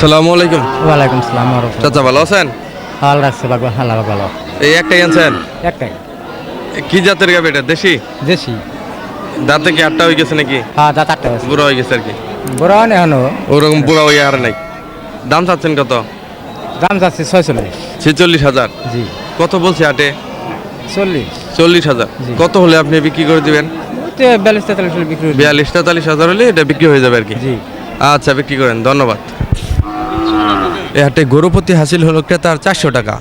সালামু আলাইকুম। ওয়ালাইকুম সালাম চাচা ভালো আছেন? হাল রাখছে বাবা হাল ভালো। এই একটাই আনছেন? একটাই। কি জাতের গাবি এটা? দেশি? দেশি। দাঁতে কি আটটা হয়ে গেছে নাকি? হ্যাঁ দাঁত আটটা আছে বুড়ো হয়ে গেছে আর কি। বড় অনেক হনো ওরকম বুড়ো হয়ে আর নাই। দাম চাচ্ছেন কত? দাম যাচ্ছে ছয়চল্লিশ। ছেচল্লিশ হাজার? জি। কত বলছে আটে চল্লিশ। চল্লিশ হাজার। কত হলে আপনি বিক্রি করে দিবেন? বিয়াল্লিশ তেতাল্লিশ হলে বিক্রি হয়ে বিয়াল্লিশ তেতাল্লিশ হাজার হলে এটা বিক্রি হয়ে যাবে আর কি। জি। আচ্ছা বিক্রি করেন ধন্যবাদ। হাটে গরুপতি হাসিল হলো ক্রেতার চারশো টাকা।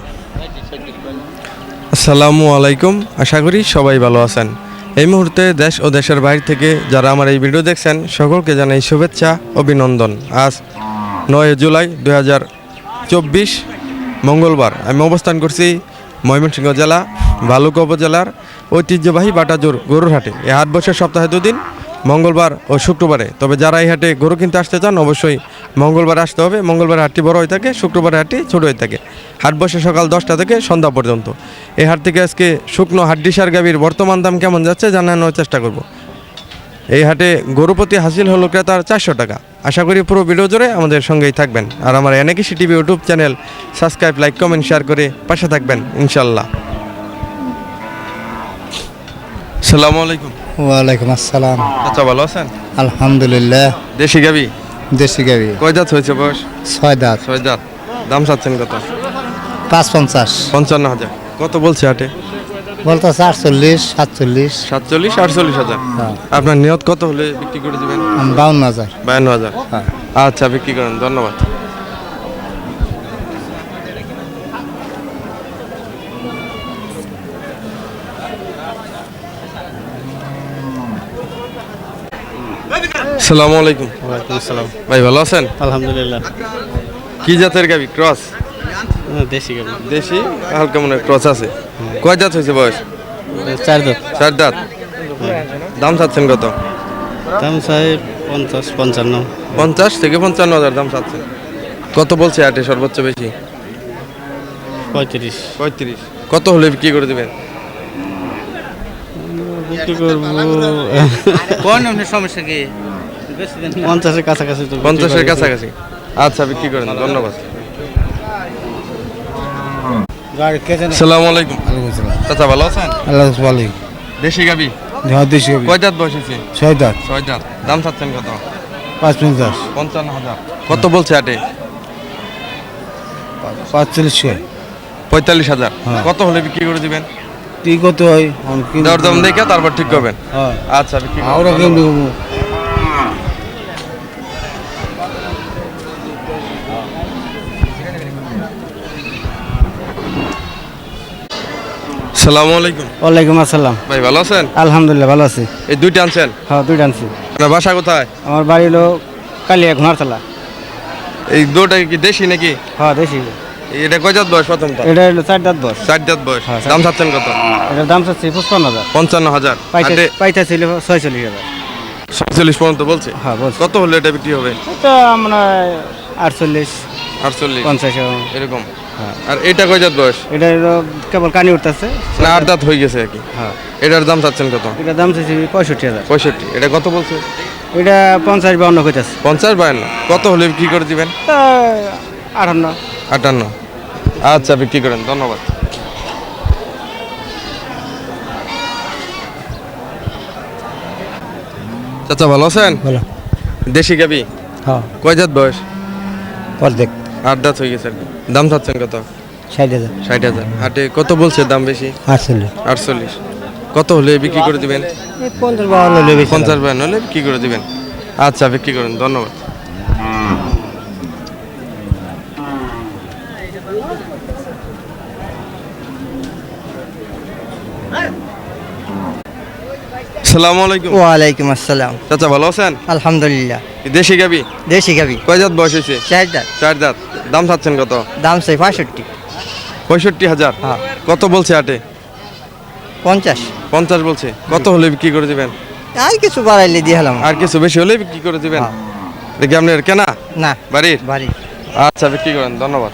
আসসালামু আলাইকুম, আশা করি সবাই ভালো আছেন। এই মুহূর্তে দেশ ও দেশের বাইরে থেকে যারা আমার এই ভিডিও দেখছেন, সকলকে জানাই শুভেচ্ছা, অভিনন্দন। আজ নয় জুলাই দুই হাজার চব্বিশ, মঙ্গলবার। আমি অবস্থান করছি ময়মনসিংহ জেলা, ভালুকা উপজেলার ঐতিহ্যবাহী বাটাজোর গরুর হাটে এই হাট বসে সপ্তাহে দুদিন মঙ্গলবার ও শুক্রবারে। তবে যারা এই হাটে গরু কিনতে আসতে চান, অবশ্যই মঙ্গলবার আসতে হবে। মঙ্গলবার হাটটি বড় হয়ে থাকে, শুক্রবার হাটটি ছোট হয়ে থাকে। হাট বসে সকাল দশটা থেকে সন্ধ্যা পর্যন্ত। এই হাট থেকে আজকে শুকনো হাড্ডিসার গাভীর বর্তমান দাম কেমন যাচ্ছে জানানোর চেষ্টা করব। এই হাটে গরুপতি হাসিল হলো ক্রেতার চারশো টাকা। আশা করি পুরো ভিডিও জুড়ে আমাদের সঙ্গেই থাকবেন। আর আমার এনেকিসি TV YouTube channel subscribe, like, comment, share করে পাশে থাকবেন, ইনশাল্লাহ। সালামু আলাইকুম। ওয়ালাইকুম আসসালাম। আচ্ছা ভালো আছেন? আলহামদুলিল্লাহ। দেশি গাবি? দেশি গাবি। কয় দাঁত হয়েছে বয়স? ছয় দাঁত। ছয় দাঁত। দাম চাচ্ছেন কত? পাঁচ পঞ্চাশ পঞ্চান্ন হাজার। কত বলছে হাটে? বলতেছে আটচল্লিশ সাতচল্লিশ। সাতচল্লিশ আটচল্লিশ হাজার। হ্যাঁ। আপনার নিয়ত কত হলে বিক্রি করে দেবেন? বাউন্ন হাজার। বায়ান্ন হাজার। হ্যাঁ। আচ্ছা বিক্রি করেন। ধন্যবাদ। সালামু আলাইকুম। ওয়ালাইকুম আসসালাম। ভাই ভালো আছেন? আলহামদুলিল্লাহ। কি জাতের গাবি? ক্রস? দেশি গাবি। দেশি? হালকা মনে ক্রস আছে। কয় জাত হয়েছে বয়স? চার দাঁত চার দাঁত দাম চাচ্ছেন কত? দাম চাই পঞ্চাশ পঞ্চান্ন। পঞ্চাশ থেকে পঞ্চান্ন হাজার দাম চাচ্ছেন। কত বলছে আটে সর্বোচ্চ বেশি? পঁয়ত্রিশ। পঁয়ত্রিশ। কত হলে বিক্রি করে দেবেন? বিক্রি করব সমস্যা কি? পঞ্চাশের কাছাকাছি তো পঞ্চাশের কাছাকাছি। আচ্ছা বিক্রি করেন ধন্যবাদ। সালাম আলাইকুম। চাচা ভালো আছেন? আল্লাহ ভালোই দেশি গাবি? দেশি গাবি। কয় দাঁত হয়েছে? ছয় দাঁত। ছয় দাঁত। দাম চাচ্ছেন কত? পাঁচ পঞ্চাশ পঞ্চান্ন হাজার। কত বলছে আটে পাঁচচল্লিশ পঁয়তাল্লিশ হাজার। হ্যাঁ। কত হলে বিক্রি করে দিবেন? ঠিক কত হয়। দরদাম দেখে তারপর ঠিক করবেন। হ্যাঁ। আচ্ছা আমরা কেমনি সালামু আলাইকুম। ওয়ালাইকুম আসসালাম। ভাই ভালো আছেন? আলহামদুলিল্লাহ ভালো আছি। এই দুইটা আনছেন? হ্যাঁ দুইটা আনছি। আপনার বাসা কোথায়? আমার বাড়ি হলো কালিয়া ঘোনারতলা এই দুটা কি দেশি নাকি? হ্যাঁ দেশি। এটা কয় বয়স প্রথমটা? এটা হলো চার দাঁত বস চার জাত বয়স। হ্যাঁ, দাম চাচ্ছেন কত? এটার দাম চাচ্ছি পঁচপান্ন হাজার। পঞ্চান্ন হাজার। পাইতে ছিল ছয়চল্লিশ হাজার। সাতচল্লিশ পর্যন্ত বলছে? হ্যাঁ বলছি। কত হলে এটা বিক্রি হবে? তো আমরা আটচল্লিশ আটচল্লিশ। পঞ্চাশ এরকম। হ্যাঁ। আর এটা কয় জাত বয়স? এটা কেবল কানি উঠতেছে। না আট দাঁত হয়ে গেছে আর কি। হ্যাঁ। এটার দাম চাচ্ছেন কত? এটার দাম চাচ্ছি পঁয়ষট্টি হাজার। পঁয়ষট্টি। এটা কত বলছে? এটা পঞ্চাশ বাউন্ন কইতাছে। পঞ্চাশ বায়ান্ন কত হলে বিক্রি করে দিবেন? আটান্ন। আটান্ন। আচ্ছা বিক্রি করেন ধন্যবাদ। চাচা ভালো আছেন? ভালো। দেশি গাবি? হ্যাঁ। কয় জাত বয়স? অর্ধেক। আট দাঁত হয়ে গেছে দাম চাচ্ছেন কত? ষাট হাজার। ষাট হাজার। হাটে কত বলছে দাম বেশি? আটচল্লিশ। আটচল্লিশ। কত হলে বিক্রি করে দিবেন? পঞ্চাশ বাউন্ন হলে পঞ্চাশ বায়ান্ন হলে বিক্রি করে দিবেন। আচ্ছা বিক্রি করেন ধন্যবাদ। সালামু আলাইকুম। ওয়ালাইকুম আসসালাম। চাচা ভালো আছেন? আলহামদুলিল্লাহ। দেশি গাবি? দেশি গাবি। কয় জাত বয়স হয়েছে? চার দাঁত চার দাঁত দাম চাচ্ছেন কত? দাম চাই পঁয়ষট্টি। পঁয়ষট্টি হাজার। হ্যাঁ। কত বলছে আটে পঞ্চাশ। পঞ্চাশ বলছে। কত হলে বিক্রি করে দিবেন? আর কিছু বাড়াইলে দিয়ে হলাম। আর কিছু বেশি হলে বিক্রি করে দিবেন? হ্যাঁ। দেখি আপনার কেনা? না। বাড়ির? বাড়ি আচ্ছা বিক্রি করেন। ধন্যবাদ।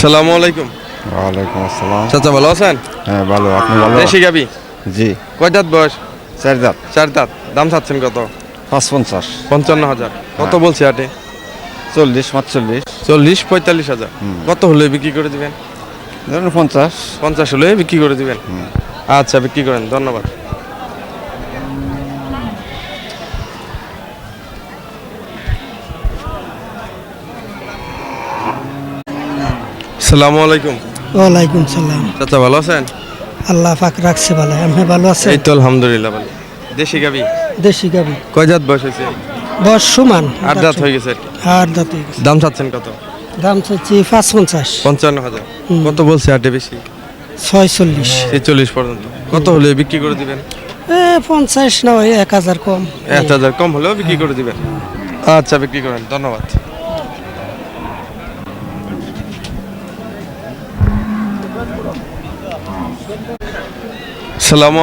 সালামু আলাইকুম। ওয়ালাইকুম আসসালাম। চাচা ভালো আছেন? হ্যাঁ ভালো। আপনি ভালো? দেশি গাবি? জি। কয় দাঁত বয়স? চার দাঁত। চার দাঁত। দাম চাচ্ছেন কত? পাঁচ পঞ্চাশ পঞ্চান্ন হাজার। কত বলছে আটে চল্লিশ পাঁচচল্লিশ। চল্লিশ পঁয়তাল্লিশ হাজার। কত হলে বিক্রি করে দিবেন? ধরুন পঞ্চাশ। পঞ্চাশ হলে বিক্রি করে দিবেন। আচ্ছা বিক্রি করেন। ধন্যবাদ। সালামু আলাইকুম। ওয়ালাইকুম সালাম। চাচা ভালো আছেন? আল্লাহ পাক রাখছে ভালো আপনি ভালো আছেন? এই তো আলহামদুলিল্লাহ ভালো। দেশি গাবি? দেশি গাবি। কয় জাত বয়স হয়েছে? বয়স সমান। আট দাঁত হয়ে গেছে আট দাঁত হয়ে গেছে। দাম চাচ্ছেন কত? দাম চাচ্ছি পাঁচ পঞ্চাশ পঞ্চান্ন হাজার। কত বলছে আটে বেশি? ছয় চল্লিশ ছেচল্লিশ পর্যন্ত। কত হলে বিক্রি করে দিবেন? এ পঞ্চাশ নয় এক হাজার কম। এক হাজার কম হলেও বিক্রি করে দিবেন। আচ্ছা বিক্রি করেন। ধন্যবাদ।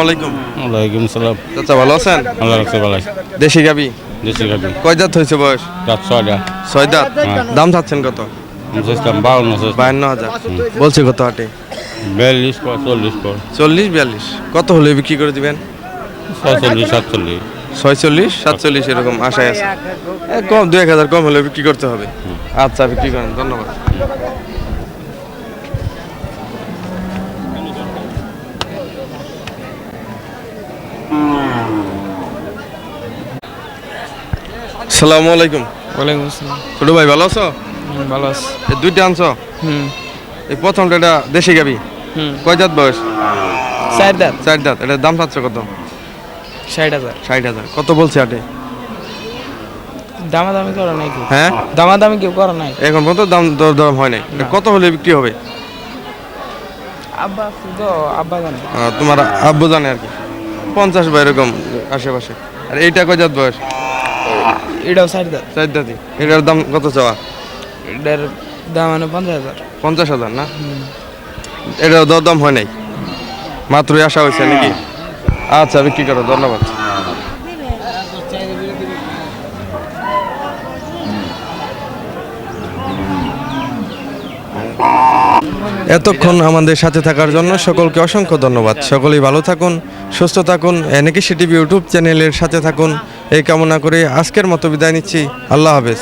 আলাইকুম। ওয়ালাইকুম সালাম। চাচা ভালো আছেন? আল্লাহ রাখছে ভালো দেশি গাবি? দেশি গাড়ি কয় দাঁত হয়েছে বয়স? রাত ছয়টা। ছয় দাঁত? দাম চাচ্ছেন কত? সিস্টেম বাউন্ন বায়ান্ন হাজার। বলছে কত হাটে? বিয়াল্লিশ পর চল্লিশ বিয়াল্লিশ। কত হলে বিক্রি করে দিবেন? ছয়চল্লিশ সাতচল্লিশ। ছয়চল্লিশ সাতচল্লিশ এরকম আশায় আছে। কম দু এক হাজার কম হলে বিক্রি করতে হবে। আচ্ছা বিক্রি করেন ধন্যবাদ। সালামু আলাইকুম। ওয়ালাইকুম আসসালাম। ছোট ভাই ভালো আছো? ভালো আছি। দুইটা আনছো? হুম। এই প্রথমটা এটা দেশি গাবি? হুম। কয় দাঁত বয়স? চার দাঁত চার দাঁত এটার দাম চাচ্ছে কত? ষাট হাজার। ষাট হাজার। কত বলছে আটে দামাদামি করা নাই কেউ। হ্যাঁ? দামাদামি কেউ করা নাই। এখন পর্যন্ত দাম দর দাম হয় নাই। কত হলে বিক্রি হবে? আব্বা তো আব্বা জানে। তোমার আব্বু জানে আর কি। পঞ্চাশ বা এরকম আশেপাশে। আর এইটা কয় জাত বয়স? এটাও চার দাঁত। চার এটার দাম কত চাওয়া? এটার দাম মানে পঞ্চাশ হাজার। পঞ্চাশ হাজার না? এটার দর দাম হয় নাই? মাত্রই আসা হয়েছে নাকি? আচ্ছা বিক্রি করো ধন্যবাদ। এতক্ষণ আমাদের সাথে থাকার জন্য সকলকে অসংখ্য ধন্যবাদ। সকলেই ভালো থাকুন সুস্থ থাকুন এনেকে টিভি ইউটিউব চ্যানেলের সাথে থাকুন। এই কামনা করে আজকের মতো বিদায় নিচ্ছি। আল্লাহ হাফেজ।